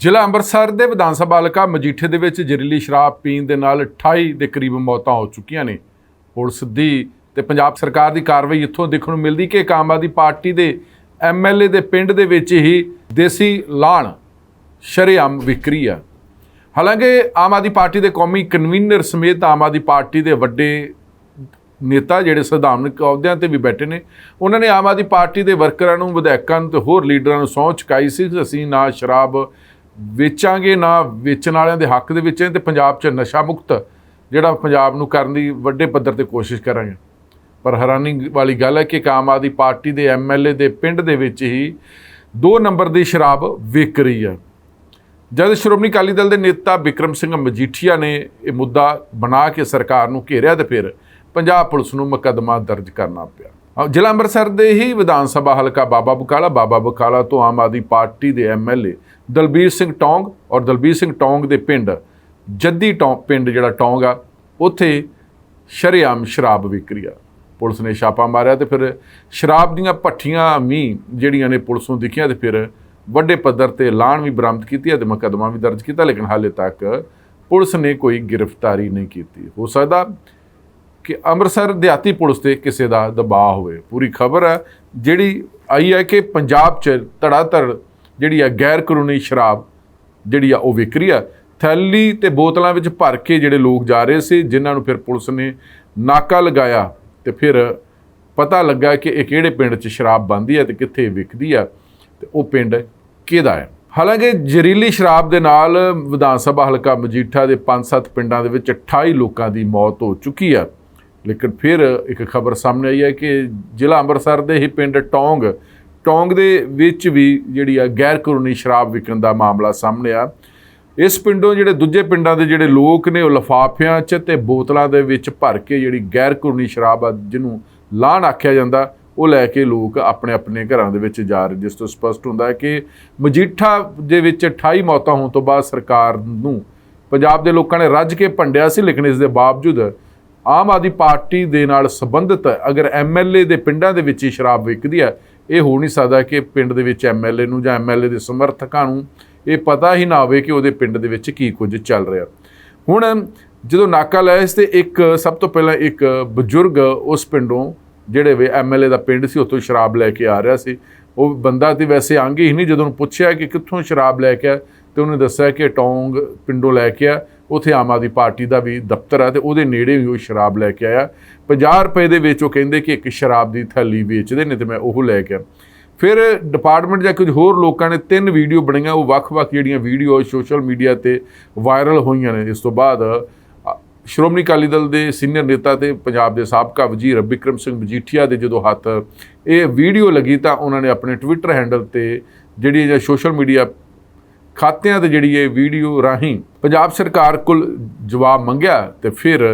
ਜ਼ਿਲ੍ਹਾ ਅੰਮ੍ਰਿਤਸਰ ਦੇ ਵਿਧਾਨ ਸਭਾ ਹਲਕਾ ਮਜੀਠੇ ਦੇ ਵਿੱਚ ਜ਼ਹਿਰੀਲੀ ਸ਼ਰਾਬ ਪੀਣ ਦੇ ਨਾਲ 28 ਦੇ ਕਰੀਬ ਮੌਤਾਂ ਹੋ ਚੁੱਕੀਆਂ ਨੇ। ਪੁਲਿਸ ਦੀ ਤੇ ਪੰਜਾਬ ਸਰਕਾਰ ਦੀ ਕਾਰਵਾਈ ਇੱਥੋਂ ਦੇਖਣ ਨੂੰ ਮਿਲਦੀ ਕਿ ਇੱਕ ਆਮ ਆਦਮੀ ਪਾਰਟੀ ਦੇ ਐਮਐਲਏ ਦੇ ਪਿੰਡ ਦੇ ਵਿੱਚ ਹੀ ਦੇਸੀ ਲਾਣ ਸ਼ਰੇਆਮ ਵਿਕਰੀ ਆ। ਹਾਲਾਂਕਿ ਆਮ ਆਦਮੀ ਪਾਰਟੀ ਦੇ ਕੌਮੀ ਕਨਵੀਨਰ ਸਮੇਤ ਆਮ ਆਦਮੀ ਪਾਰਟੀ ਦੇ ਵੱਡੇ ਨੇਤਾ ਜਿਹੜੇ ਸੰਵਿਧਾਨਕ ਅਹੁਦਿਆਂ ਤੇ ਵੀ ਬੈਠੇ ਨੇ, ਉਹਨਾਂ ਨੇ ਆਮ ਆਦਮੀ ਪਾਰਟੀ ਦੇ ਵਰਕਰਾਂ ਨੂੰ, ਵਿਧਾਇਕਾਂ ਨੂੰ ਤੇ ਹੋਰ ਲੀਡਰਾਂ ਨੂੰ ਸਹੁੰ ਚੁਕਾਈ ਸੀ। ਕਿ ਅਸੀਂ ਨਾ ਸ਼ਰਾਬ ਵੇਚਾਂਗੇ ਨਾ ਵੇਚਣ ਵਾਲਿਆਂ ਦੇ ਹੱਕ ਦੇ ਵਿੱਚ ਹੈ ਤੇ ਪੰਜਾਬ 'ਚ ਨਸ਼ਾ ਮੁਕਤ ਜਿਹੜਾ ਪੰਜਾਬ ਨੂੰ ਕਰਨ ਦੀ ਵੱਡੇ ਪੱਧਰ ਤੇ ਕੋਸ਼ਿਸ਼ ਕਰਾਂਗੇ। ਪਰ ਹੈਰਾਨੀ ਵਾਲੀ ਗੱਲ ਹੈ ਕਿ ਇੱਕ ਆਮ ਆਦਮੀ ਪਾਰਟੀ ਦੇ ਐਮਐਲਏ ਦੇ ਪਿੰਡ ਦੇ ਵਿੱਚ ਹੀ 2 ਨੰਬਰ ਦੀ ਸ਼ਰਾਬ ਵਿਕ ਰਹੀ ਹੈ। ਜਦ ਸ਼੍ਰੋਮਣੀ ਅਕਾਲੀ ਦਲ ਦੇ ਨੇਤਾ ਵਿਕਰਮ ਸਿੰਘ ਮਜੀਠੀਆ ਨੇ ਇਹ ਮੁੱਦਾ ਬਣਾ ਕੇ ਸਰਕਾਰ ਨੂੰ ਘੇਰਿਆ ਤੇ ਫਿਰ ਪੰਜਾਬ ਪੁਲਿਸ ਨੂੰ ਮੁਕੱਦਮਾ ਦਰਜ ਕਰਨਾ ਪਿਆ। ਜ਼ਿਲ੍ਹਾ ਅੰਮ੍ਰਿਤਸਰ ਦੇ ਹੀ ਵਿਧਾਨ ਸਭਾ ਹਲਕਾ ਬਾਬਾ ਬਕਾਲਾ ਬਾਬਾ ਬਕਾਲਾ ਤੋਂ ਆਮ ਆਦਮੀ ਪਾਰਟੀ ਦੇ ਐਮਐਲਏ ਦਲਬੀਰ ਸਿੰਘ ਟੌਂਗ ਔਰ ਦਲਬੀਰ ਸਿੰਘ ਟੌਂਗ ਦੇ ਪਿੰਡ, ਜੱਦੀ ਟੌਂ, ਪਿੰਡ ਜਿਹੜਾ ਟੌਂਗ ਆ, ਉੱਥੇ ਸ਼ਰੇਆਮ ਸ਼ਰਾਬ ਵਿਕਰੀ ਆ। ਪੁਲਿਸ ਨੇ ਛਾਪਾ ਮਾਰਿਆ ਤੇ ਫਿਰ ਸ਼ਰਾਬ ਦੀਆਂ ਭੱਠੀਆਂ ਵੀ ਜਿਹੜੀਆਂ ਨੇ ਪੁਲਿਸ ਨੂੰ ਦਿਖੀਆਂ ਤੇ ਫਿਰ ਵੱਡੇ ਪੱਧਰ ਤੇ ਲਾਣ ਵੀ ਬਰਾਮਦ ਕੀਤੀ ਹੈ ਤੇ ਮੁਕੱਦਮਾ ਵੀ ਦਰਜ ਕੀਤਾ, ਲੇਕਿਨ ਹਾਲੇ ਤੱਕ ਪੁਲਿਸ ਨੇ ਕੋਈ ਗ੍ਰਿਫਤਾਰੀ ਨਹੀਂ ਕੀਤੀ। ਹੋ ਸਕਦਾ ਕਿ ਅੰਮ੍ਰਿਤਸਰ ਦਿਹਾਤੀ ਪੁਲਿਸ ਤੇ ਕਿਸੇ ਦਾ ਦਬਾਅ ਹੋਵੇ। ਪੂਰੀ ਖਬਰ ਹੈ ਜਿਹੜੀ ਆਈ ਹੈ ਕਿ ਪੰਜਾਬ 'ਚ ਧੜਾਧੜ ਜਿਹੜੀ ਆ ਗੈਰ ਕਾਨੂੰਨੀ ਸ਼ਰਾਬ ਜਿਹੜੀ ਆ ਉਹ ਵਿਕ ਰਹੀ ਆ। ਥੈਲੀ ਤੇ ਬੋਤਲਾਂ ਵਿੱਚ ਭਰ ਕੇ ਜਿਹੜੇ ਲੋਕ ਜਾ ਰਹੇ ਸੀ, ਜਿਨ੍ਹਾਂ ਨੂੰ ਫਿਰ ਪੁਲਿਸ ਨੇ ਨਾਕਾ ਲਗਾਇਆ ਤੇ ਫਿਰ ਪਤਾ ਲੱਗਾ ਕਿ ਇਹ ਕਿਹੜੇ ਪਿੰਡ 'ਚ ਸ਼ਰਾਬ ਬੰਦੀ ਹੈ ਤੇ ਕਿੱਥੇ ਵਿਕਦੀ ਆ ਤੇ ਉਹ ਪਿੰਡ ਕਿਹਦਾ ਹੈ? ਹਾਲਾਂਕਿ ਜ਼ਹਿਰੀਲੀ ਸ਼ਰਾਬ ਦੇ ਨਾਲ ਵਿਧਾਨ ਸਭਾ ਹਲਕਾ ਮਜੀਠਾ ਦੇ 5-7 ਪਿੰਡਾਂ ਦੇ ਵਿੱਚ 28 ਲੋਕਾਂ ਦੀ ਮੌਤ ਹੋ ਚੁੱਕੀ ਆ। ਲੇਕਿਨ ਫਿਰ ਇੱਕ ਖਬਰ ਸਾਹਮਣੇ ਆਈ ਹੈ ਕਿ ਜ਼ਿਲ੍ਹਾ ਅੰਮ੍ਰਿਤਸਰ ਦੇ ਹੀ ਪਿੰਡ ਟੌਂਗ ਟੌਂਗ ਦੇ ਵਿੱਚ ਵੀ ਜਿਹੜੀ ਆ ਗੈਰ ਕਾਨੂੰਨੀ ਸ਼ਰਾਬ ਵਿਕਣ ਦਾ ਮਾਮਲਾ ਸਾਹਮਣੇ ਆ। ਇਸ ਪਿੰਡੋਂ ਜਿਹੜੇ ਦੂਜੇ ਪਿੰਡਾਂ ਦੇ ਜਿਹੜੇ ਲੋਕ ਨੇ ਉਹ ਲਫਾਫਿਆਂ 'ਚ ਤੇ ਬੋਤਲਾਂ ਦੇ ਵਿੱਚ ਭਰ ਕੇ ਜਿਹੜੀ ਗੈਰ ਕਾਨੂੰਨੀ ਸ਼ਰਾਬ ਆ ਜਿਹਨੂੰ ਲਾਹਣ ਆਖਿਆ ਜਾਂਦਾ, ਉਹ ਲੈ ਕੇ ਲੋਕ ਆਪਣੇ ਆਪਣੇ ਘਰਾਂ ਦੇ ਵਿੱਚ ਜਾ ਰਹੇ। ਜਿਸ ਤੋਂ ਸਪਸ਼ਟ ਹੁੰਦਾ ਹੈ ਕਿ ਮਜੀਠਾ ਦੇ ਵਿੱਚ 28 ਮੌਤਾਂ ਹੋਣ ਤੋਂ ਬਾਅਦ ਸਰਕਾਰ ਨੂੰ ਪੰਜਾਬ ਦੇ ਲੋਕਾਂ ਨੇ ਰੱਜ ਕੇ ਭੰਡਿਆ ਸੀ, ਲੇਕਿਨ ਇਸ ਦੇ ਬਾਵਜੂਦ ਆਮ ਆਦਮੀ ਪਾਰਟੀ ਦੇ ਨਾਲ ਸੰਬੰਧਿਤ ਅਗਰ ਐਮਐਲਏ ਦੇ ਪਿੰਡਾਂ ਦੇ ਵਿੱਚ ਹੀ ਸ਼ਰਾਬ ਵਿਕਦੀ ਹੈ ਇਹ ਹੋ ਨਹੀਂ ਸਕਦਾ ਕਿ ਪਿੰਡ ਦੇ ਵਿੱਚ ਐਮਐਲਏ ਨੂੰ ਜਾਂ ਐਮਐਲਏ ਦੇ ਸਮਰਥਕਾਂ ਨੂੰ ਇਹ ਪਤਾ ਹੀ ਨਾ ਹੋਵੇ ਕਿ ਉਹਦੇ ਪਿੰਡ ਦੇ ਵਿੱਚ ਕੀ ਕੁਝ ਚੱਲ ਰਿਹਾ। ਹੁਣ ਜਦੋਂ ਨਾਕਾ ਲਾਇਆ ਇਸ ਤੇ ਇੱਕ ਸਭ ਤੋਂ ਪਹਿਲਾਂ ਇੱਕ ਬਜ਼ੁਰਗ ਉਸ ਪਿੰਡੋਂ, ਜਿਹੜੇ ਵੇ ਐਮਐਲਏ ਦਾ ਪਿੰਡ ਸੀ, ਉੱਥੋਂ ਸ਼ਰਾਬ ਲੈ ਕੇ ਆ ਰਿਹਾ ਸੀ। ਉਹ ਬੰਦਾ ਤੇ ਵੈਸੇ ਆਂਗੇ ਹੀ ਨਹੀਂ ਜਦੋਂ ਪੁੱਛਿਆ ਕਿ ਕਿੱਥੋਂ ਸ਼ਰਾਬ ਲੈ ਕੇ ਆ ਤੇ ਉਹਨੇ ਦੱਸਿਆ ਕਿ ਟੌਂਗ ਪਿੰਡੋਂ ਲੈ ਕੇ ਆ ਉੱਥੇ ਆਮ ਆਦਮੀ ਪਾਰਟੀ ਦਾ ਵੀ ਦਫ਼ਤਰ ਆ ਤੇ ਉਹਦੇ ਨੇੜੇ ਹੀ ਉਹ ਸ਼ਰਾਬ ਲੈ ਕੇ ਆਇਆ। 50 ਰੁਪਏ ਦੇ ਵਿੱਚ ਉਹ ਕਹਿੰਦੇ ਕਿ ਇੱਕ ਸ਼ਰਾਬ ਦੀ ਥੈਲੀ ਵੇਚਦੇ ਨੇ ਤੇ ਮੈਂ ਉਹ ਲੈ ਕੇ ਆ। ਫਿਰ ਡਿਪਾਰਟਮੈਂਟ ਜਾਂ ਕੁਝ ਹੋਰ ਲੋਕਾਂ ਨੇ ਤਿੰਨ ਵੀਡੀਓ ਬਣਾਈਆਂ, ਉਹ ਵੱਖ-ਵੱਖ ਜਿਹੜੀਆਂ ਵੀਡੀਓ ਸੋਸ਼ਲ ਮੀਡੀਆ ਤੇ ਵਾਇਰਲ ਹੋਈਆਂ ਨੇ। ਇਸ ਤੋਂ ਬਾਅਦ ਸ਼੍ਰੋਮਣੀ ਅਕਾਲੀ ਦਲ ਦੇ ਸੀਨੀਅਰ ਨੇਤਾ ਤੇ ਪੰਜਾਬ ਦੇ ਸਾਬਕਾ ਵਜ਼ੀਰ ਬਿਕਰਮ ਸਿੰਘ ਮਜੀਠੀਆ ਦੇ ਜਦੋਂ ਹੱਥ ਇਹ ਵੀਡੀਓ ਲੱਗੀ ਤਾਂ ਉਹਨਾਂ ਨੇ ਆਪਣੇ ਟਵਿੱਟਰ ਹੈਂਡਲ ਤੇ ਜਿਹੜੀ ਜਾਂ ਸੋਸ਼ਲ ਮੀਡੀਆ ਖਾਤਿਆਂ ਤੇ ਜਿਹੜੀ ਇਹ ਵੀਡੀਓ ਰਾਹੀਂ ਪੰਜਾਬ ਸਰਕਾਰ ਕੋਲ ਜਵਾਬ ਮੰਗਿਆ ਤੇ ਫਿਰ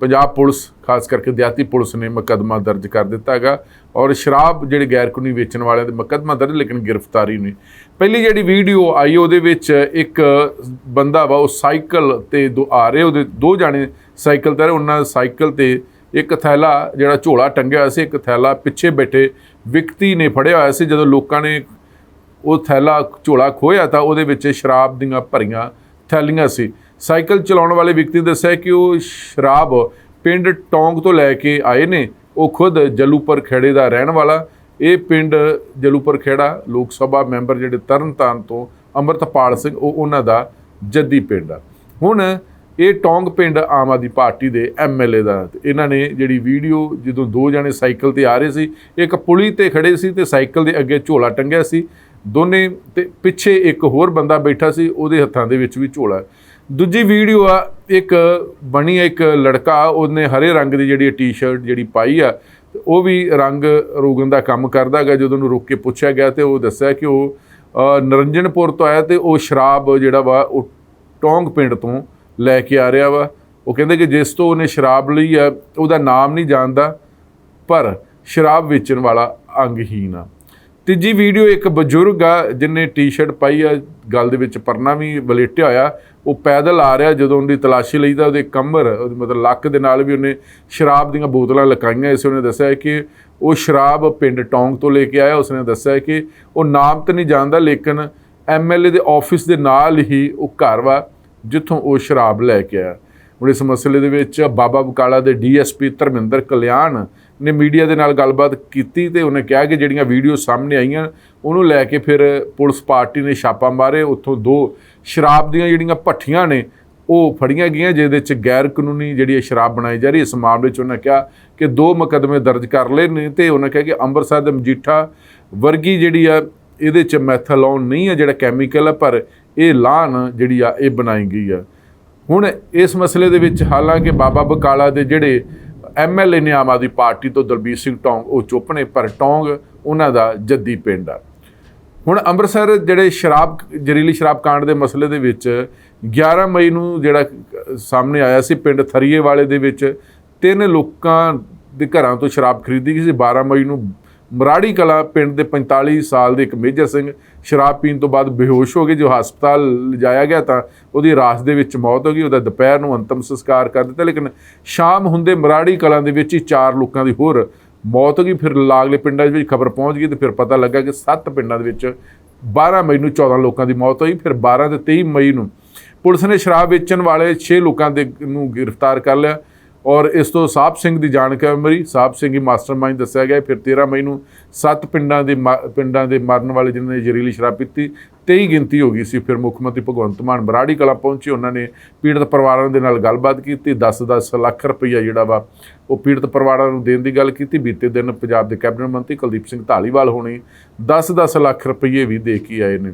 ਪੰਜਾਬ ਪੁਲਿਸ ਖਾਸ ਕਰਕੇ ਦਿਹਾਤੀ ਪੁਲਿਸ ਨੇ ਮੁਕੱਦਮਾ ਦਰਜ ਕਰ ਦਿੱਤਾ ਹੈਗਾ ਔਰ ਸ਼ਰਾਬ ਜਿਹੜੇ ਗੈਰ ਕਾਨੂੰਨੀ ਵੇਚਣ ਵਾਲਿਆਂ ਦੇ ਮੁਕੱਦਮਾ ਦਰਜ ਲੇਕਿਨ ਗ੍ਰਿਫਤਾਰੀ ਨਹੀਂ। ਪਹਿਲੀ ਜਿਹੜੀ ਵੀਡੀਓ ਆਈ ਉਹਦੇ ਵਿੱਚ ਇੱਕ ਬੰਦਾ ਵਾ ਉਹ ਸਾਈਕਲ ਤੇ ਦੋ ਆ ਰਹੇ ਉਹਦੇ ਦੋ ਜਾਣੇ ਸਾਈਕਲ ਤੇ ਰਹੇ, ਉਹਨਾਂ ਸਾਈਕਲ ਤੇ ਇੱਕ ਥੈਲਾ ਜਿਹੜਾ ਝੋਲਾ ਟੰਗਿਆ ਹੋਇਆ ਸੀ ਇੱਕ ਥੈਲਾ ਪਿੱਛੇ ਬੈਠੇ ਵਿਅਕਤੀ ਨੇ ਫੜਿਆ ਹੋਇਆ ਸੀ ਜਦੋਂ ਲੋਕਾਂ ਨੇ ਉਹ ਥੈਲਾ ਝੋਲਾ ਖੋਇਆ ਤਾਂ ਉਹਦੇ ਵਿੱਚ ਸ਼ਰਾਬ ਦੀਆਂ ਭਰੀਆਂ ਥੈਲੀਆਂ ਸੀ। ਸਾਈਕਲ ਚਲਾਉਣ ਵਾਲੇ ਵਿਅਕਤੀ ਨੇ ਦੱਸਿਆ ਕਿ ਉਹ ਸ਼ਰਾਬ ਪਿੰਡ ਟੌਂਗ ਤੋਂ ਲੈ ਕੇ ਆਏ ਨੇ। ਉਹ ਖੁਦ ਜਲੂਪਰ ਖੇੜੇ ਦਾ ਰਹਿਣ ਵਾਲਾ। ਇਹ ਪਿੰਡ ਜਲੂਪਰ ਖੇੜਾ ਲੋਕ ਸਭਾ ਮੈਂਬਰ ਜਿਹੜੇ ਤਰਨਤਾਰਨ ਤੋਂ ਅੰਮ੍ਰਿਤਪਾਲ ਸਿੰਘ, ਉਹ ਉਹਨਾਂ ਦਾ ਜੱਦੀ ਪਿੰਡ ਆ। ਹੁਣ ਇਹ ਟੌਂਗ ਪਿੰਡ ਆਮ ਆਦਮੀ ਪਾਰਟੀ ਦੇ ਐਮਐਲਏ ਦਾ ਇਹਨਾਂ ਨੇ ਜਿਹੜੀ ਵੀਡੀਓ ਜਦੋਂ ਦੋ ਜਣੇ ਸਾਈਕਲ ਤੇ ਆ ਰਹੇ ਸੀ, ਇੱਕ ਪੁਲੀ ਤੇ ਖੜੇ ਸੀ ਤੇ ਸਾਈਕਲ ਦੇ ਅੱਗੇ ਝੋਲਾ ਟੰਗਿਆ ਸੀ। ਦੋਨੇ ਤੇ ਪਿੱਛੇ ਇੱਕ ਹੋਰ ਬੰਦਾ ਬੈਠਾ ਸੀ ਉਹਦੇ ਹੱਥਾਂ ਦੇ ਵਿੱਚ ਵੀ ਝੋਲਾ ਦੂਜੀ ਵੀਡੀਓ ਆ ਇੱਕ ਬਣੀ ਇੱਕ ਲੜਕਾ ਉਹਨੇ ਹਰੇ ਰੰਗ ਦੀ ਜਿਹੜੀ ਟੀ-ਸ਼ਰਟ ਜਿਹੜੀ ਪਾਈ ਆ ਉਹ ਵੀ ਰੰਗ ਰੋਗਨ ਦਾ ਕੰਮ ਕਰਦਾ ਹੈਗਾ। ਜਦੋਂ ਉਹਨੂੰ ਰੋਕ ਕੇ ਪੁੱਛਿਆ ਗਿਆ ਤੇ ਉਹ ਦੱਸਿਆ ਕਿ ਉਹ ਅ, ਨਰਿੰਜਨਪੁਰ ਤੋਂ ਆਇਆ ਤੇ ਉਹ ਸ਼ਰਾਬ ਜਿਹੜਾ ਵਾ ਉਹ ਟੋਂਗ ਪਿੰਡ ਤੋਂ ਲੈ ਕੇ ਆ ਰਿਹਾ ਵਾ। ਉਹ ਕਹਿੰਦੇ ਕਿ ਜਿਸ ਤੋਂ ਉਹਨੇ ਸ਼ਰਾਬ ਲਈ ਆ ਉਹਦਾ ਨਾਮ ਨਹੀਂ ਜਾਣਦਾ ਪਰ ਸ਼ਰਾਬ ਵੇਚਣ ਵਾਲਾ ਅੰਗਹੀਨ ਆ। ਤੀਜੀ ਵੀਡੀਓ ਇੱਕ ਬਜ਼ੁਰਗ ਆ ਜਿਨੇ ਟੀ-ਸ਼ਰਟ ਪਾਈ ਆ, ਗਲ ਦੇ ਵਿੱਚ ਪਰਨਾ ਵੀ ਵਲੇਟਿਆ ਹੋਇਆ। ਉਹ ਪੈਦਲ ਆ ਰਿਹਾ ਜਦੋਂ ਉਹਦੀ ਤਲਾਸ਼ੀ ਲਈ ਤਾਂ ਉਹਦੇ ਕਮਰ, ਉਹਦੇ ਮਤਲਬ ਲੱਕ ਦੇ ਨਾਲ ਵੀ ਉਹਨੇ ਸ਼ਰਾਬ ਦੀਆਂ ਬੋਤਲਾਂ ਲਕਾਈਆਂ। ਇਸ ਉਹਨੇ ਦੱਸਿਆ ਕਿ ਉਹ ਸ਼ਰਾਬ ਪਿੰਡ ਟੌਂਗ ਤੋਂ ਲੈ ਕੇ ਆਇਆ। ਉਸਨੇ ਦੱਸਿਆ ਕਿ ਉਹ ਨਾਮ ਤਾਂ ਨਹੀਂ ਜਾਣਦਾ, ਲੇਕਿਨ ਐਮਐਲਏ ਦੇ ਆਫਿਸ ਦੇ ਨਾਲ ਹੀ ਉਹ ਘਰ ਵਾ, ਜਿੱਥੋਂ ਉਹ ਸ਼ਰਾਬ ਲੈ ਕੇ ਆਇਆ। ਹੁਣ ਇਸ ਮਸਲੇ ਦੇ ਵਿੱਚ ਬਾਬਾ ਬਕਾਲਾ ਦੇ ਡੀਐਸਪੀ ਧਰਮਿੰਦਰ ਕਲਿਆਣ ਨੇ ਮੀਡੀਆ ਦੇ ਨਾਲ ਗੱਲਬਾਤ ਕੀਤੀ ਤੇ ਉਹਨੇ ਕਿਹਾ ਕਿ ਜਿਹੜੀਆਂ ਵੀਡੀਓ ਸਾਹਮਣੇ ਆਈਆਂ, ਉਹਨੂੰ ਲੈ ਕੇ ਫਿਰ ਪੁਲਿਸ ਪਾਰਟੀ ਨੇ ਛਾਪਾ ਮਾਰੇ। ਉੱਥੋਂ ਦੋ ਸ਼ਰਾਬ ਦੀਆਂ ਜਿਹੜੀਆਂ ਭੱਠੀਆਂ ਨੇ, ਉਹ ਫੜੀਆਂ ਗਈਆਂ, ਜਿਹਦੇ ਚ ਗੈਰ ਕਾਨੂੰਨੀ ਜਿਹੜੀ ਇਹ ਸ਼ਰਾਬ ਬਣਾਈ ਜਾ ਰਹੀ ਇਸ ਮਾਮਲੇ 'ਚ ਉਹਨਾਂ ਕਿਹਾ ਕਿ ਦੋ ਮੁਕੱਦਮੇ ਦਰਜ ਕਰ ਲਏ ਨੇ ਤੇ ਉਹਨਾਂ ਕਿਹਾ ਕਿ ਅੰਮ੍ਰਿਤਸਰ ਦੇ ਮਜੀਠਾ ਵਰਗੀ ਜਿਹੜੀ ਆ, ਇਹਦੇ ਚ ਮੈਥਲੋਨ ਨਹੀਂ ਆ ਜਿਹੜਾ ਕੈਮੀਕਲ ਆ, ਪਰ ਇਹ ਲਾਨ ਜਿਹੜੀ ਆ, ਇਹ ਬਣਾਈ ਗਈ ਆ। ਹੁਣ ਇਸ ਮਸਲੇ ਦੇ ਵਿੱਚ ਹਾਲਾਂਕਿ ਬਾਬਾ ਬਕਾਲਾ ਦੇ ਜਿਹੜੇ ਐਮਐਲਏ ਨੇ ਆਮ ਆਦਮੀ ਪਾਰਟੀ ਤੋਂ ਦਲਬੀਰ ਸਿੰਘ ਟੌਂਗ, ਉਹ ਚੁੱਪ ਨੇ, ਪਰ ਟੌਂਗ ਉਹਨਾਂ ਦਾ ਜੱਦੀ ਪਿੰਡ ਆ। ਹੁਣ ਅੰਮ੍ਰਿਤਸਰ ਜਿਹੜੇ ਸ਼ਰਾਬ, ਜ਼ਹਿਰੀਲੀ ਸ਼ਰਾਬ ਕਾਂਡ ਦੇ ਮਸਲੇ ਦੇ ਵਿੱਚ 11 ਮਈ ਨੂੰ ਜਿਹੜਾ ਸਾਹਮਣੇ ਆਇਆ ਸੀ ਪਿੰਡ ਥਰੀਏ ਵਾਲੇ ਦੇ ਵਿੱਚ, ਤਿੰਨ ਲੋਕਾਂ ਦੇ ਘਰਾਂ ਤੋਂ ਸ਼ਰਾਬ ਖਰੀਦੀ ਗਈ ਸੀ। 12 ਮਈ ਨੂੰ ਮਰਾੜੀ ਕਲਾ ਪਿੰਡ ਦੇ 45 ਸਾਲ ਦੇ ਇੱਕ ਮੇਜਰ ਸਿੰਘ ਸ਼ਰਾਬ ਪੀਣ ਤੋਂ ਬਾਅਦ ਬੇਹੋਸ਼ ਹੋ ਗਏ। ਜੋ ਹਸਪਤਾਲ ਲਿਜਾਇਆ ਗਿਆ ਤਾਂ ਉਹਦੀ ਰਾਤ ਦੇ ਵਿੱਚ ਮੌਤ ਹੋ ਗਈ। ਉਹਦਾ ਦੁਪਹਿਰ ਨੂੰ ਅੰਤਮ ਸੰਸਕਾਰ ਕਰ ਦਿੱਤਾ। ਲੇਕਿਨ ਸ਼ਾਮ ਹੁੰਦੇ ਮਰਾੜੀ ਕਲਾਂ ਦੇ ਵਿੱਚ ਹੀ ਚਾਰ ਲੋਕਾਂ ਦੀ ਹੋਰ ਮੌਤ ਹੋ ਗਈ। ਫਿਰ ਲਾਗਲੇ ਪਿੰਡਾਂ ਦੇ ਵਿੱਚ ਖਬਰ ਪਹੁੰਚ ਗਈ ਤੇ ਫਿਰ ਪਤਾ ਲੱਗਾ ਕਿ ਸੱਤ ਪਿੰਡਾਂ ਦੇ ਵਿੱਚ 12 ਮਈ ਨੂੰ 14 ਲੋਕਾਂ ਦੀ ਮੌਤ ਹੋਈ। ਫਿਰ 12 ਤੇ 23 ਮਈ ਨੂੰ ਪੁਲਿਸ ਨੇ ਸ਼ਰਾਬ ਵੇਚਣ ਵਾਲੇ 6 ਲੋਕਾਂ ਦੇ ਨੂੰ ਗ੍ਰਿਫਤਾਰ ਕਰ ਲਿਆ। ਔਰ ਇਸ ਤੋਂ ਸਾਹਿਬ ਸਿੰਘ ਦੀ ਜਾਣਕਾਰੀ ਮਿਲੀ ਸਾਹਿਬ ਸਿੰਘ ਹੀ ਮਾਸਟਰਮਾਈਂਡ ਦੱਸਿਆ ਗਿਆ। ਫਿਰ 13 ਮਈ ਨੂੰ ਸੱਤ ਪਿੰਡਾਂ ਦੇ ਮਾ- ਪਿੰਡਾਂ ਦੇ ਮਰਨ ਵਾਲੇ ਜਿਨ੍ਹਾਂ ਨੇ ਜ਼ਹਿਰੀਲੀ ਸ਼ਰਾਬ ਪੀਤੀ 23 ਗਿਣਤੀ ਹੋ ਗਈ ਸੀ। ਫਿਰ ਮੁੱਖ ਮੰਤਰੀ ਭਗਵੰਤ ਮਾਨ ਬਰਾੜੀ ਕਲਾ ਪਹੁੰਚੇ। ਉਹਨਾਂ ਨੇ ਪੀੜਤ ਪਰਿਵਾਰਾਂ ਦੇ ਨਾਲ ਗੱਲਬਾਤ ਕੀਤੀ। 10-10 ਲੱਖ ਰੁਪਈਆ ਜਿਹੜਾ ਵਾ, ਉਹ ਪੀੜਤ ਪਰਿਵਾਰਾਂ ਨੂੰ ਦੇਣ ਦੀ ਗੱਲ ਕੀਤੀ। ਬੀਤੇ ਦਿਨ ਪੰਜਾਬ ਦੇ ਕੈਬਨਿਟ ਮੰਤਰੀ ਕੁਲਦੀਪ ਸਿੰਘ ਢਾਲੀਵਾਲ ਹੋਣੀ 10-10 ਲੱਖ ਰੁਪਈਏ ਵੀ ਦੇ ਕੇ ਆਏ ਨੇ।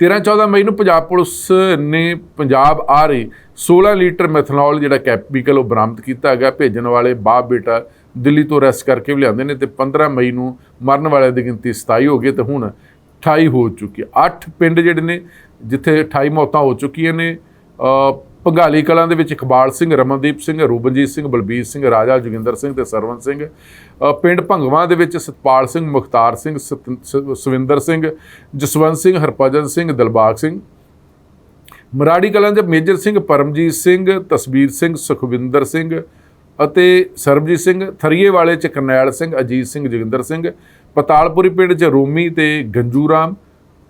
13-14 ਮਈ ਨੂੰ ਪੰਜਾਬ ਪੁਲਿਸ ਨੇ ਪੰਜਾਬ ਆ ਰਹੇ 16 ਲੀਟਰ ਮੈਥਨੋਲ ਜਿਹੜਾ ਕੈਮੀਕਲ ਉਹ ਬਰਾਮਦ ਕੀਤਾ ਹੈਗਾ, ਭੇਜਣ ਵਾਲੇ ਬਾਪ ਬੇਟਾ ਦਿੱਲੀ ਤੋਂ ਅਰੈਸਟ ਕਰਕੇ ਵੀ ਲਿਆਂਦੇ ਨੇ ਤੇ 15 ਮਈ ਨੂੰ ਮਰਨ ਵਾਲਿਆਂ ਦੀ ਗਿਣਤੀ 27 ਹੋ ਗਈ ਤੇ ਹੁਣ 28 ਹੋ ਚੁੱਕੀ ਹੈ। 8 ਪਿੰਡ ਜਿਹੜੇ ਨੇ, ਜਿੱਥੇ 28 ਮੌਤਾਂ ਹੋ ਚੁੱਕੀਆਂ ਨੇ ਭੰਗਾਲੀ ਕਲਾਂ ਦੇ ਵਿੱਚ ਇਕਬਾਲ ਸਿੰਘ, ਰਮਨਦੀਪ ਸਿੰਘ ਰੂਬਨਜੀਤ ਸਿੰਘ, ਬਲਬੀਰ ਸਿੰਘ, ਰਾਜਾ ਜੋਗਿੰਦਰ ਸਿੰਘ ਤੇ ਸਰਵਨ ਸਿੰਘ। ਪਿੰਡ ਭੰਗਵਾ ਦੇ ਵਿੱਚ ਸਤਪਾਲ ਸਿੰਘ, ਮੁਖਤਾਰ ਸਿੰਘ, ਸਤ- ਸ- ਸਵਿੰਦਰ ਸਿੰਘ, ਜਸਵੰਤ ਸਿੰਘ, ਹਰਭਜਨ ਸਿੰਘ, ਦਿਲਬਾਗ ਸਿੰਘ। ਮਰਾੜੀ ਕਲਾਂ ਦੇ ਮੇਜਰ ਸਿੰਘ ਪਰਮਜੀਤ ਸਿੰਘ, ਤਸਵੀਰ ਸਿੰਘ, ਸੁਖਵਿੰਦਰ ਸਿੰਘ ਅਤੇ ਸਰਬਜੀਤ ਸਿੰਘ, ਥਰੀਏ ਵਾਲੇ ਚ ਕਰਨੈਲ ਸਿੰਘ, ਅਜੀਤ ਸਿੰਘ, ਜੋਗਿੰਦਰ ਸਿੰਘ। ਪਤਾਲਪੁਰੀ ਪਿੰਡ ਚ ਰੋਮੀ ਤੇ ਗੰਜੂਰਾਮ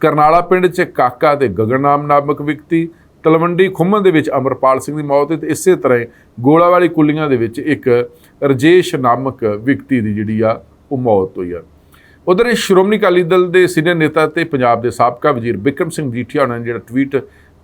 ਕਰਨਾਲਾ ਪਿੰਡ ਚ ਕਾਕਾ ਤੇ ਗਗਨਨਾਮ ਨਾਮਕ ਵਿਅਕਤੀ ਤਲਵੰਡੀ ਖੁੰਮਣ ਦੇ ਵਿੱਚ ਅਮਰਪਾਲ ਸਿੰਘ ਦੀ ਮੌਤ ਹੋਈ ਤੇ ਇਸੇ ਤਰ੍ਹਾਂ ਗੋਲਾ ਵਾਲੀ ਕੁੱਲੀਆਂ ਦੇ ਵਿੱਚ ਇੱਕ ਰਜੇਸ਼ ਨਾਮਕ ਵਿਅਕਤੀ ਦੀ ਜਿਹੜੀ ਆ, ਉਹ ਮੌਤ ਹੋਈ ਆ। ਉਧਰ ਸ਼੍ਰੋਮਣੀ ਅਕਾਲੀ ਦਲ ਦੇ ਸੀਨੀਅਰ ਨੇਤਾ ਤੇ ਪੰਜਾਬ ਦੇ ਸਾਬਕਾ ਵਜ਼ੀਰ ਬਿਕਰਮ ਸਿੰਘ ਜੀਠੀਆ ਉਹਨਾਂ ਨੇ ਜਿਹੜਾ ਟਵੀਟ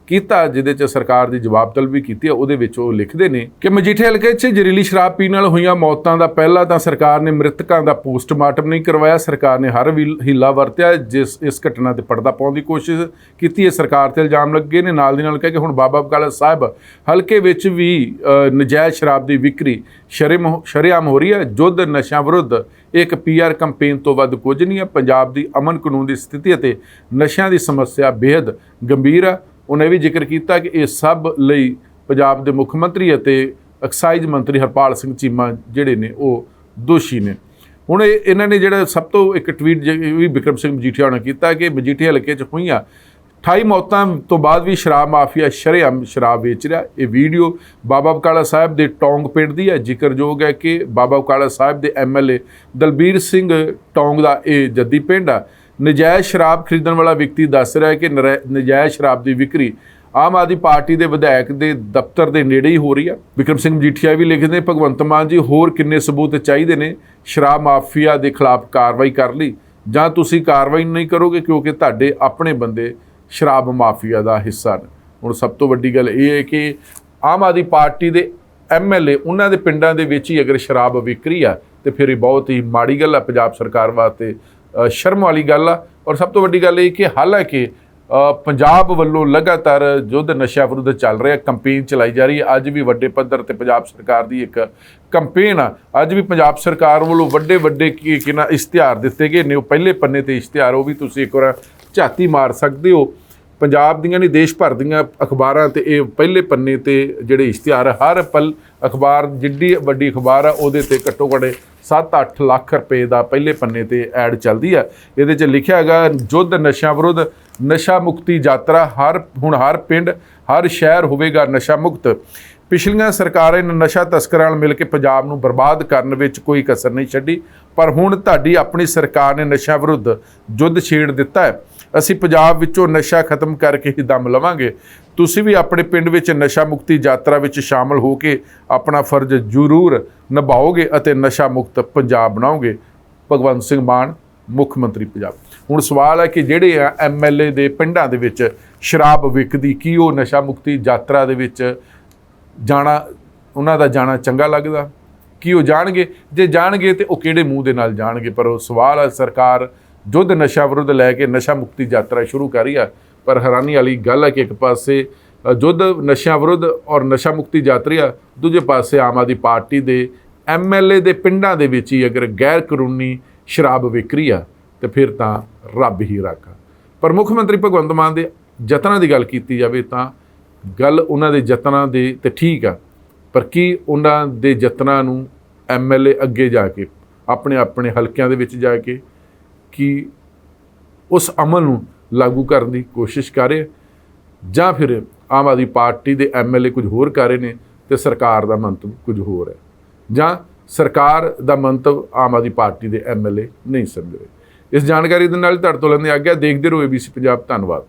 ਕੀਤਾ, ਜਿਹਦੇ ਚ ਸਰਕਾਰ ਦੀ ਜਵਾਬ ਤਲਬੀ ਕੀਤੀ ਹੈ, ਉਹਦੇ ਵਿੱਚ ਉਹ ਲਿਖਦੇ ਨੇ ਕਿ ਮਜੀਠੇ ਹਲਕੇ 'ਚ ਜ਼ਹਿਰੀਲੀ ਸ਼ਰਾਬ ਪੀਣ ਨਾਲ ਹੋਈਆਂ ਮੌਤਾਂ ਦਾ ਪਹਿਲਾਂ ਤਾਂ ਸਰਕਾਰ ਨੇ ਮ੍ਰਿਤਕਾਂ ਦਾ ਪੋਸਟਮਾਰਟਮ ਨਹੀਂ ਕਰਵਾਇਆ, ਸਰਕਾਰ ਨੇ ਹਰ ਵੀ- ਹੀਲਾ ਵਰਤਿਆ, ਜਿਸ, ਇਸ ਘਟਨਾ ਤੇ ਪਰਦਾ ਪਾਉਣ ਦੀ ਕੋਸ਼ਿਸ਼ ਕੀਤੀ ਹੈ, ਸਰਕਾਰ ਤੇ ਇਲਜ਼ਾਮ ਲੱਗੇ ਨੇ, ਨਾਲ ਦੀ ਨਾਲ ਕਹਿ ਕਿ ਹੁਣ ਬਾਬਾ ਬਕਾਲਾ ਸਾਹਿਬ ਹਲਕੇ ਵਿੱਚ ਵੀ ਨਜਾਇਜ਼ ਸ਼ਰਾਬ ਦੀ ਵਿਕਰੀ ਸ਼ਰੇਮ ਸ਼ਰੇਆਮ ਹੋ ਰਹੀ ਹੈ, ਜੁੱਧ ਨਸ਼ਾ ਵਿਰੁੱਧ ਇੱਕ ਪੀਆਰ ਕੈਂਪੇਨ ਤੋਂ ਵੱਧ ਕੁਝ ਨਹੀਂ ਹੈ, ਪੰਜਾਬ ਦੀ ਅਮਨ ਕਾਨੂੰਨ ਦੀ ਸਥਿਤੀ ਅਤੇ ਨਸ਼ਿਆਂ ਦੀ ਸਮੱਸਿਆ ਬੇहद ਗੰਭੀਰ ਹੈ। ਉਹਨੇ ਇਹ ਵੀ ਜ਼ਿਕਰ ਕੀਤਾ ਕਿ ਇਹ ਸਭ ਲਈ ਪੰਜਾਬ ਦੇ ਮੁੱਖ ਮੰਤਰੀ ਅਤੇ ਐਕਸਾਈਜ਼ ਮੰਤਰੀ ਹਰਪਾਲ ਸਿੰਘ ਚੀਮਾ ਜਿਹੜੇ ਨੇ ਉਹ ਦੋਸ਼ੀ ਨੇ। ਹੁਣ ਇਹ- ਇਹਨਾਂ ਨੇ ਜਿਹੜਾ ਸਭ ਤੋਂ ਇੱਕ ਟਵੀਟ ਜੇ- ਵੀ ਵਿਕਰਮ ਸਿੰਘ ਮਜੀਠੀਆ ਨੇ ਕੀਤਾ ਕਿ ਮਜੀਠੀਆ ਹਲਕੇ 'ਚ ਹੋਈਆਂ 28 ਮੌਤਾਂ ਤੋਂ ਬਾਅਦ ਵੀ ਸ਼ਰਾਬ ਮਾਫੀਆ ਸ਼ਰੇਆਮ ਸ਼ਰਾਬ ਵੇਚ ਰਿਹਾ। ਇਹ ਵੀਡੀਓ ਬਾਬਾ ਬਕਾਲਾ ਸਾਹਿਬ ਦੇ ਟੌਂਗ ਪਿੰਡ ਦੀ ਹੈ। ਜ਼ਿਕਰਯੋਗ ਹੈ ਕਿ ਬਾਬਾ ਬਕਾਲਾ ਸਾਹਿਬ ਦੇ ਐਮਐਲਏ ਦਲਬੀਰ ਸਿੰਘ ਟੌਂਗ ਦਾ ਇਹ ਜੱਦੀ ਪਿੰਡ ਆ। ਨਜਾਇਜ਼ ਸ਼ਰਾਬ ਖਰੀਦਣ ਵਾਲਾ ਵਿਅਕਤੀ ਦੱਸ ਰਿਹਾ ਹੈ ਕਿ ਨਰੈ- ਨਜਾਇਜ਼ ਸ਼ਰਾਬ ਦੀ ਵਿਕਰੀ ਆਮ ਆਦਮੀ ਪਾਰਟੀ ਦੇ ਵਿਧਾਇਕ ਦੇ ਦਫ਼ਤਰ ਦੇ ਨੇੜੇ ਹੀ ਹੋ ਰਹੀ ਆ। ਵਿਕਰਮ ਸਿੰਘ ਮਜੀਠੀਆ ਵੀ ਲਿਖਦੇ ਭਗਵੰਤ ਮਾਨ ਜੀ ਹੋਰ ਕਿੰਨੇ ਸਬੂਤ ਚਾਹੀਦੇ ਨੇ ਸ਼ਰਾਬ ਮਾਫੀਆ ਦੇ ਖਿਲਾਫ ਕਾਰਵਾਈ ਕਰ ਲਈ? ਜਾਂ ਤੁਸੀਂ ਕਾਰਵਾਈ ਨਹੀਂ ਕਰੋਗੇ ਕਿਉਂਕਿ ਤੁਹਾਡੇ ਆਪਣੇ ਬੰਦੇ ਸ਼ਰਾਬ ਮਾਫੀਆ ਦਾ ਹਿੱਸਾ ਨੇ? ਹੁਣ ਸਭ ਤੋਂ ਵੱਡੀ ਗੱਲ ਇਹ ਹੈ ਕਿ ਆਮ ਆਦਮੀ ਪਾਰਟੀ ਦੇ ਐਮਐਲਏ ਉਹਨਾਂ ਦੇ ਪਿੰਡਾਂ ਦੇ ਵਿੱਚ ਹੀ ਅਗਰ ਸ਼ਰਾਬ ਵਿਕਰੀ ਆ, ਤੇ ਫਿਰ ਇਹ ਬਹੁਤ ਹੀ ਮਾੜੀ ਗੱਲ ਆ ਪੰਜਾਬ ਸਰਕਾਰ ਵਾਸਤੇ। ਸ਼ਰਮ ਵਾਲੀ ਗੱਲ ਆ। ਔਰ ਸਭ ਤੋਂ ਵੱਡੀ ਗੱਲ ਇਹ ਕਿ ਹਾਲਾਂਕਿ ਪੰਜਾਬ ਵੱਲੋਂ ਲਗਾਤਾਰ ਯੁੱਧ ਨਸ਼ਾ ਵਿਰੁੱਧ ਚੱਲ ਰਿਹਾ ਕੰਪੇਨ ਚਲਾਈ ਜਾ ਰਹੀ ਹੈ ਅੱਜ ਵੀ ਵੱਡੇ ਪੱਧਰ ਤੇ ਪੰਜਾਬ ਸਰਕਾਰ ਦੀ ਇੱਕ ਕੰਪੇਨ ਆ। ਅੱਜ ਵੀ ਪੰਜਾਬ ਸਰਕਾਰ ਵੱਲੋਂ ਵੱਡੇ ਵੱਡੇ ਕੀ ਕੀ ਨਾ ਇਸ਼ਤਿਹਾਰ ਦਿੱਤੇ ਗਏ ਨੇ ਉਹ ਪਹਿਲੇ ਪੰਨੇ ਤੇ ਇਸ਼ਤਿਹਾਰ ਉਹ ਵੀ ਤੁਸੀਂ ਇੱਕ ਵਾਰ ਝਾਤੀ ਮਾਰ ਸਕਦੇ ਹੋ। ਪੰਜਾਬ ਦੀਆਂ ਨਹੀਂ ਦੇਸ਼ ਭਰ ਦੀਆਂ ਅਖਬਾਰਾਂ ਤੇ ਇਹ ਪਹਿਲੇ ਪੰਨੇ ਤੇ ਜਿਹੜੇ ਇਸ਼ਤਿਹਾਰ ਆ, ਹਰ ਪਲ ਅਖਬਾਰ ਜਿੱਡੀ ਵੱਡੀ ਅਖਬਾਰ ਆ ਉਹਦੇ ਤੇ ਘੱਟੋ ਘੱਟ 7-8 ਲੱਖ ਰੁਪਏ ਦਾ ਪਹਿਲੇ ਪੰਨੇ ਤੇ ਐਡ ਚੱਲਦੀ ਆ। ਇਹਦੇ 'ਚ ਲਿਖਿਆ ਹੈਗਾ, ਜੁੱਧ ਨਸ਼ਾ ਵਿਰੁੱਧ ਨਸ਼ਾ ਮੁਕਤੀ ਯਾਤਰਾ, ਹਰ, ਹੁਣ ਹਰ ਪਿੰਡ, ਹਰ ਸ਼ਹਿਰ ਹੋਵੇਗਾ ਨਸ਼ਾ ਮੁਕਤ। ਪਿਛਲੀਆਂ ਸਰਕਾਰਾਂ ਨੇ ਨਸ਼ਾ ਤਸਕਰਾਂ ਨਾਲ ਮਿਲ ਕੇ ਪੰਜਾਬ ਨੂੰ ਬਰਬਾਦ ਕਰਨ ਵਿੱਚ ਕੋਈ ਕਸਰ ਨਹੀਂ ਛੱਡੀ, ਪਰ ਹੁਣ ਤੁਹਾਡੀ ਆਪਣੀ ਸਰਕਾਰ ਨੇ ਨਸ਼ਾ ਵਿਰੁੱਧ ਜੁੱਧ ਛੇੜ ਦਿੱਤਾ ਹੈ। ਅਸੀਂ ਪੰਜਾਬ ਵਿੱਚੋਂ ਨਸ਼ਾ ਖਤਮ ਕਰਕੇ ਹੀ ਦਮ ਲਵਾਂਗੇ। ਤੁਸੀਂ ਵੀ ਆਪਣੇ ਪਿੰਡ ਵਿੱਚ ਨਸ਼ਾ ਮੁਕਤੀ ਯਾਤਰਾ ਵਿੱਚ ਸ਼ਾਮਲ ਹੋ ਕੇ ਆਪਣਾ ਫਰਜ਼ ਜ਼ਰੂਰ ਨਿਭਾਓਗੇ ਅਤੇ ਨਸ਼ਾ ਮੁਕਤ ਪੰਜਾਬ ਬਣਾਓਗੇ। ਭਗਵੰਤ ਸਿੰਘ ਮਾਨ, ਮੁੱਖ ਮੰਤਰੀ ਪੰਜਾਬ। ਹੁਣ ਸਵਾਲ ਹੈ ਕਿ ਜਿਹੜੇ ਆ ਐਮਐਲਏ ਦੇ ਪਿੰਡਾਂ ਦੇ ਵਿੱਚ ਸ਼ਰਾਬ ਵਿਕਦੀ, ਕੀ ਉਹ ਨਸ਼ਾ ਮੁਕਤੀ ਯਾਤਰਾ ਦੇ ਵਿੱਚ ਜਾਣਾ, ਉਹਨਾਂ ਦਾ ਜਾਣਾ ਚੰਗਾ ਲੱਗਦਾ? ਕੀ ਉਹ ਜਾਣਗੇ? ਜੇ ਜਾਣਗੇ ਤੇ ਉਹ ਕਿਹੜੇ ਮੂੰਹ ਦੇ ਨਾਲ ਜਾਣਗੇ? ਪਰ ਉਹ ਸਵਾਲ ਹੈ ਸਰਕਾਰ ਜੁੱਧ ਨਸ਼ਾ ਵਿਰੁੱਧ ਲੈ ਕੇ ਨਸ਼ਾ ਮੁਕਤੀ ਯਾਤਰਾ ਸ਼ੁਰੂ ਕਰ ਰਹੀ ਆ ਪਰ ਹੈਰਾਨੀ ਵਾਲੀ ਗੱਲ ਹੈ ਕਿ ਇੱਕ ਪਾਸੇ ਅ, ਜੁੱਧ ਨਸ਼ਾ ਵਿਰੁੱਧ ਔਰ ਨਸ਼ਾ ਮੁਕਤੀ ਯਾਤਰੀ ਆ ਦੂਜੇ ਪਾਸੇ ਆਮ ਆਦਮੀ ਪਾਰਟੀ ਦੇ ਐਮਐਲਏ ਦੇ ਪਿੰਡਾਂ ਦੇ ਵਿੱਚ ਹੀ ਅਗਰ ਗੈਰ ਕਾਨੂੰਨੀ ਸ਼ਰਾਬ ਵਿਕਰੀ ਆ ਤੇ ਫਿਰ ਤਾਂ ਰੱਬ ਹੀ ਰਾਖਾ ਪਰ ਮੁੱਖ ਮੰਤਰੀ ਭਗਵੰਤ ਮਾਨ ਦੇ ਯਤਨਾਂ ਦੀ ਗੱਲ ਕੀਤੀ ਜਾਵੇ ਤਾਂ ਗੱਲ ਉਹਨਾਂ ਦੇ ਯਤਨਾਂ ਦੇ ਤੇ ਠੀਕ ਆ ਪਰ ਕੀ ਉਹਨਾਂ ਦੇ ਯਤਨਾਂ ਨੂੰ ਐਮਐਲਏ ਅੱਗੇ ਜਾ ਕੇ ਆਪਣੇ ਆਪਣੇ ਹਲਕਿਆਂ ਦੇ ਵਿੱਚ ਜਾ ਕੇ ਕਿ ਉਸ ਅਮਲ ਨੂੰ ਲਾਗੂ ਕਰਨ ਦੀ ਕੋਸ਼ਿਸ਼ ਕਰ ਰਹੇ ਜਾਂ ਫਿਰ ਆਮ ਆਦਮੀ ਪਾਰਟੀ ਦੇ ਐਮਐਲਏ ਕੁਝ ਹੋਰ ਕਰ ਰਹੇ ਨੇ ਤੇ ਸਰਕਾਰ ਦਾ ਮੰਤਵ ਕੁਝ ਹੋਰ ਹੈ। ਜਾਂ ਸਰਕਾਰ ਦਾ ਮੰਤਵ ਆਮ ਆਦਮੀ ਪਾਰਟੀ ਦੇ ਐਮਐਲਏ ਨਹੀਂ ਸਮਝ ਰਹੇ। ਇਸ ਜਾਣਕਾਰੀ ਦੇ ਨਾਲ ਤੁਹਾਡੇ ਤੋਂ ਲੈਂਦੇ ਆ ਗਿਆ ਦੇਖਦੇ ਰਹੋ ਏਬੀਸੀ ਪੰਜਾਬ। ਧੰਨਵਾਦ।